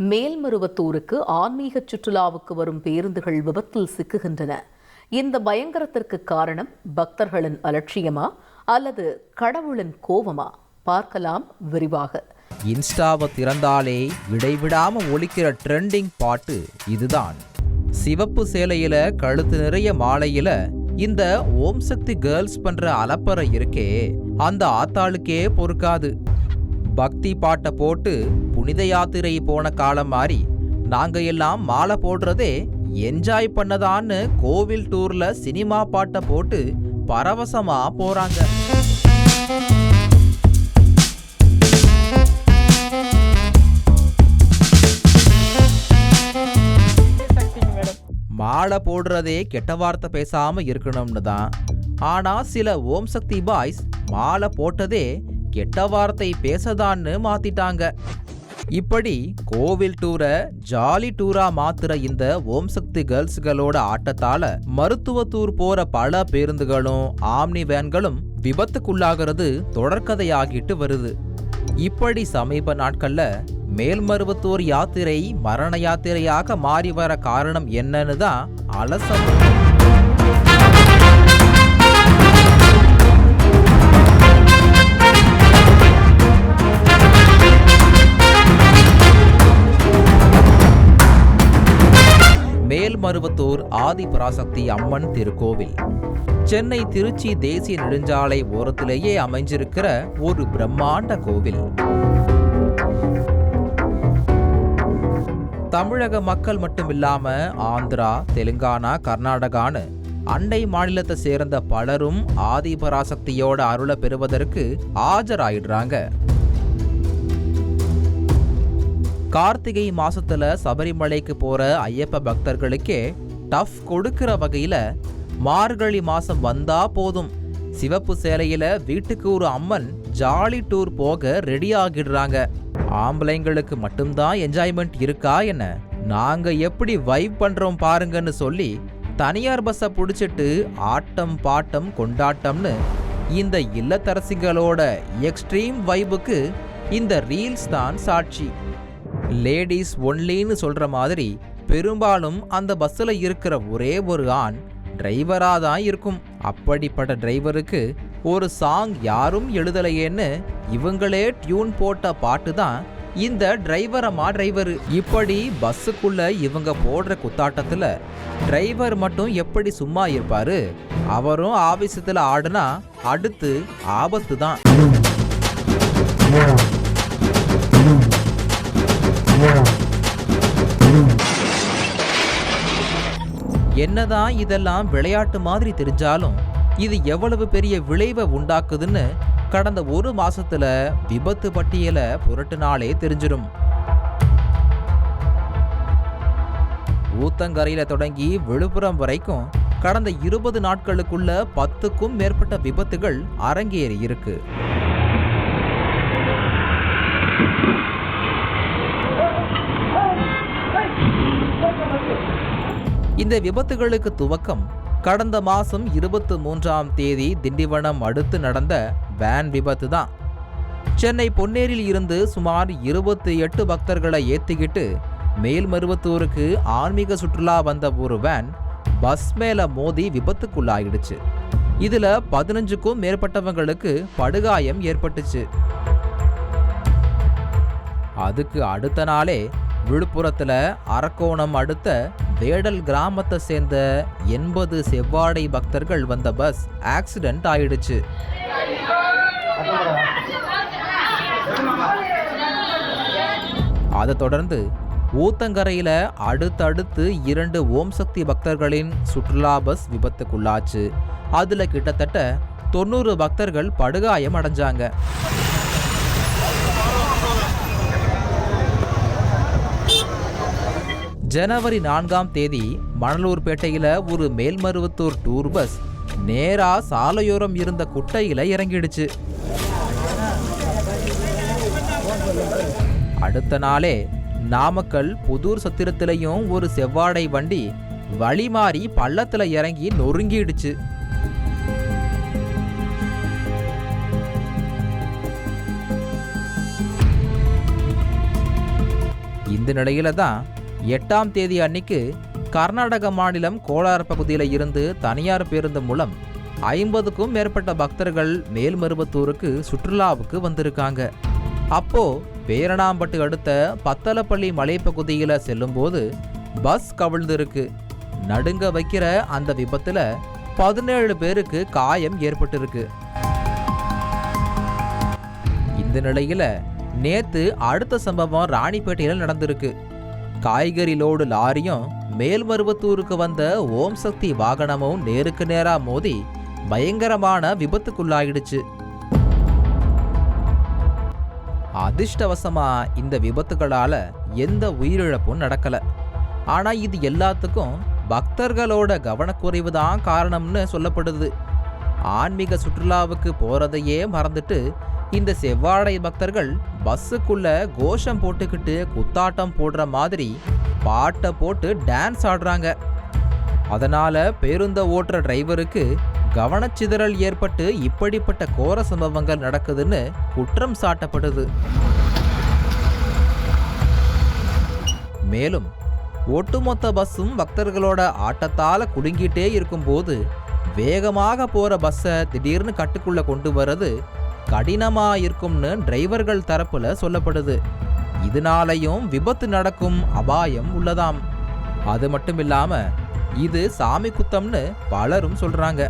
மேல்மருவத்தூருக்கு ஆன்மீக சுற்றுலாவுக்கு வரும் பேருந்துகள் விபத்தில் சிக்குகின்றன. இந்த பயங்கரத்திற்கு காரணம் பக்தர்களின் அலட்சியமா அல்லது கடவுளின் கோபமா? பார்க்கலாம் விரிவாக. இன்ஸ்டாவை திறந்தாலே இடைவிடாம ஒழிக்கிற ட்ரெண்டிங் பாட்டு இதுதான். சிவப்பு சேலையில கழுத்து நிறைய மாலையில இந்த ஓம் சக்தி கேர்ள்ஸ் பண்ற அலப்பறை இருக்கே. அந்த ஆத்தாளுக்கே பொறுக்காது. பக்தி பாட்டை போட்டு புனித யாத்திரை போன காலம் மாறி நாங்க எல்லாம் மாலை போடுறதே என்ஜாய் பண்ணதான்னு கோவில் டூர்ல சினிமா பாட்டை போட்டு பரவசமா போறாங்க. மாலை போடுறதே கெட்ட வார்த்தை பேசாம இருக்கணும்னு தான். ஆனா சில ஓம் சக்தி பாய்ஸ் மாலை போட்டதே கெட்ட வார்த்தை பேசதான்னு மாத்திட்டாங்க. இப்படி கோவில் டூரை ஜாலி டூரா மாத்துற இந்த ஓம் சக்தி கேர்ள்ஸ்களோட ஆட்டத்தால மருத்துவத்தூர் போற பல பேருந்துகளும் ஆம்னி வேன்களும் விபத்துக்குள்ளாகிறது தொடர்கதையாகிட்டு வருது. இப்படி சமீப நாட்கள்ல மேல்மருவத்தூர் யாத்திரை மரண யாத்திரையாக மாறி வர காரணம் என்னன்னு தான் அலசம் மேல்மருவத்தூர் ஆதிபராசக்தி அம்மன் திருக்கோவில். சென்னை திருச்சி தேசிய நெடுஞ்சாலை ஓரத்திலேயே அமைஞ்சிருக்கிற ஒரு பிரம்மாண்ட கோவில். தமிழக மக்கள் மட்டுமில்லாம ஆந்திரா தெலுங்கானா கர்நாடகான்னு அண்டை மாநிலத்தை சேர்ந்த பலரும் ஆதிபராசக்தியோட அருளை பெறுவதற்கு ஆஜராயிடுறாங்க. கார்த்திகை மாசத்துல சபரிமலைக்கு போற ஐயப்ப பக்தர்களுக்கே டஃப் கொடுக்கிற வகையில மார்கழி மாசம் வந்தா போதும். சிவப்பு சேலையில வீட்டுக்கு ஒரு அம்மன் ஜாலி டூர் போக ரெடி ஆகிடுறாங்க. ஆம்பளைங்களுக்கு மட்டும்தான் என்ஜாய்மெண்ட் இருக்கா என்ன? நாங்க எப்படி வைப் பண்றோம் பாருங்கன்னு சொல்லி தனியார் பஸ்ஸை பிடிச்சிட்டு ஆட்டம் பாட்டம் கொண்டாட்டம்னு இந்த இல்லத்தரசிகளோட எக்ஸ்ட்ரீம் வைபுக்கு இந்த ரீல்ஸ் தான் சாட்சி. லேடிஸ் ஒன்லின்னு சொல்கிற மாதிரி பெரும்பாலும் அந்த பஸ்ஸில் இருக்கிற ஒரே ஒரு ஆண் டிரைவராக தான் இருக்கும். அப்படிப்பட்ட டிரைவருக்கு ஒரு சாங் யாரும் எழுதலையேன்னு இவங்களே டியூன் போட்ட பாட்டு தான் இந்த டிரைவரமா டிரைவர் இப்படி பஸ்ஸுக்குள்ள இவங்க போடுற குத்தாட்டத்தில் டிரைவர் மட்டும் எப்படி சும்மா இருப்பாரு? அவரும் ஆவேசத்துல ஆடுனா அடுத்து ஆபத்து தான் என்னதான் இதெல்லாம் விளையாட்டு மாதிரி தெரிஞ்சாலும் இது எவ்வளவு பெரிய விளைவை உண்டாக்குதுன்னு கடந்த ஒரு மாசத்துல விபத்து பட்டியலை புரட்டுனாலே தெரிஞ்சிடும் ஊத்தங்கரையில தொடங்கி விழுப்புரம் வரைக்கும் கடந்த இருபது நாட்களுக்குள்ள பத்துக்கும் மேற்பட்ட விபத்துகள் அரங்கேறி இருக்கு. இந்த விபத்துகளுக்கு துவக்கம் கடந்த மாதம் இருபத்து மூன்றாம் தேதி திண்டிவனம் அடுத்து நடந்த வேன் விபத்து தான் சென்னை பொன்னேரில் இருந்து சுமார் இருபத்தி எட்டு பக்தர்களை ஏற்றிக்கிட்டு மேல்மருவத்தூருக்கு ஆன்மீக சுற்றுலா வந்த ஒரு வேன் பஸ் மேலே மோதி விபத்துக்குள்ளாயிடுச்சு. இதில் பதினஞ்சுக்கும் மேற்பட்டவங்களுக்கு படுகாயம் ஏற்பட்டுச்சு. அதுக்கு அடுத்த நாளே விழுப்புரத்தில் அரக்கோணம் அடுத்த வேடல் கிராமத்தை சேர்ந்த எண்பது செவ்வாடை பக்தர்கள் வந்த பஸ் ஆக்சிடென்ட் ஆயிடுச்சு. அதை தொடர்ந்து ஊத்தங்கரையில் அடுத்தடுத்து இரண்டு ஓம் சக்தி பக்தர்களின் சுற்றுலா பஸ் விபத்துக்குள்ளாச்சு. அதில் கிட்டத்தட்ட தொண்ணூறு பக்தர்கள் படுகாயம் அடைஞ்சாங்க ஜனவரி நான்காம் தேதி மணலூர்பேட்டையில் ஒரு மேல்மருவத்தூர் டூர் பஸ் நேரா சாலையோரம் இருந்த குட்டையில இறங்கிடுச்சு. அடுத்த நாளே நாமக்கல் புதூர் சத்திரத்திலையும் ஒரு செவ்வாடை வண்டி வழி மாறி பள்ளத்துல இறங்கி நொறுங்கிடுச்சு. இந்த இந்த நிலையில தான் எட்டாம் தேதி அன்னைக்கு கர்நாடக மாநிலம் கோலார் பகுதியில் இருந்து தனியார் பேருந்து மூலம் ஐம்பதுக்கும் மேற்பட்ட பக்தர்கள் மேல்மருவத்தூருக்கு சுற்றுலாவுக்கு வந்திருக்காங்க. அப்போ பேரணாம்பட்டு அடுத்த பத்தலப்பள்ளி மலைப்பகுதியில் செல்லும்போது பஸ் கவிழ்ந்திருக்கு. நடுங்க வைக்கிற அந்த விபத்தில் பதினேழு பேருக்கு காயம் ஏற்பட்டிருக்கு. இந்த நிலையில் நேத்து அடுத்த சம்பவம் ராணிப்பேட்டையில் நடந்திருக்கு. காய்கறி லோடு லாரியும் மேல்மருவத்தூருக்கு வந்த ஓம் சக்தி வாகனமும் நேருக்கு நேரா மோதி பயங்கரமான விபத்துக்குள்ளாயிடுச்சு. அதிர்ஷ்டவசமா இந்த விபத்துகளால எந்த உயிரிழப்பும் நடக்கல. ஆனா இது எல்லாத்துக்கும் பக்தர்களோட கவனக்குறைவு தான் காரணம்னு சொல்லப்படுது. ஆன்மீக சுற்றுலாவுக்கு போறதையே மறந்துட்டு இந்த செவ்வாடை பக்தர்கள் பஸ்ஸுக்குள்ள கோஷம் போட்டுக்கிட்டு குத்தாட்டம் போடுற மாதிரி பாட்டை போட்டு டான்ஸ் ஆடுறாங்க. அதனால பேருந்த ஓட்டுற டிரைவருக்கு கவனச்சிதறல் ஏற்பட்டு இப்படிப்பட்ட கோர சம்பவங்கள் நடக்குதுன்னு குற்றம் சாட்டப்படுது. மேலும் ஒட்டுமொத்த பஸ்ஸும் பக்தர்களோட ஆட்டத்தால் குலுங்கிட்டே இருக்கும்போது வேகமாக போற பஸ்ஸை திடீர்னு கட்டுக்குள்ள கொண்டு வர்றது கடினமாக இருக்கும்னு டிரைவர்கள் தரப்புல சொல்லப்படுது. இதனாலையும் விபத்து நடக்கும் அபாயம் உள்ளதாம். அது மட்டும் இல்லாம இது சாமி குத்தம்னு பலரும் சொல்றாங்க.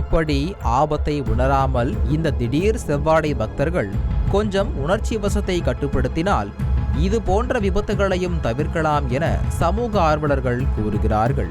இப்படி ஆபத்தை உணராமல் இந்த திடீர் செவ்வாடை பக்தர்கள் கொஞ்சம் உணர்ச்சி வசத்தை கட்டுப்படுத்தினால் இது போன்ற விபத்துகளையும் தவிர்க்கலாம் என சமூக ஆர்வலர்கள் கூறுகிறார்கள்.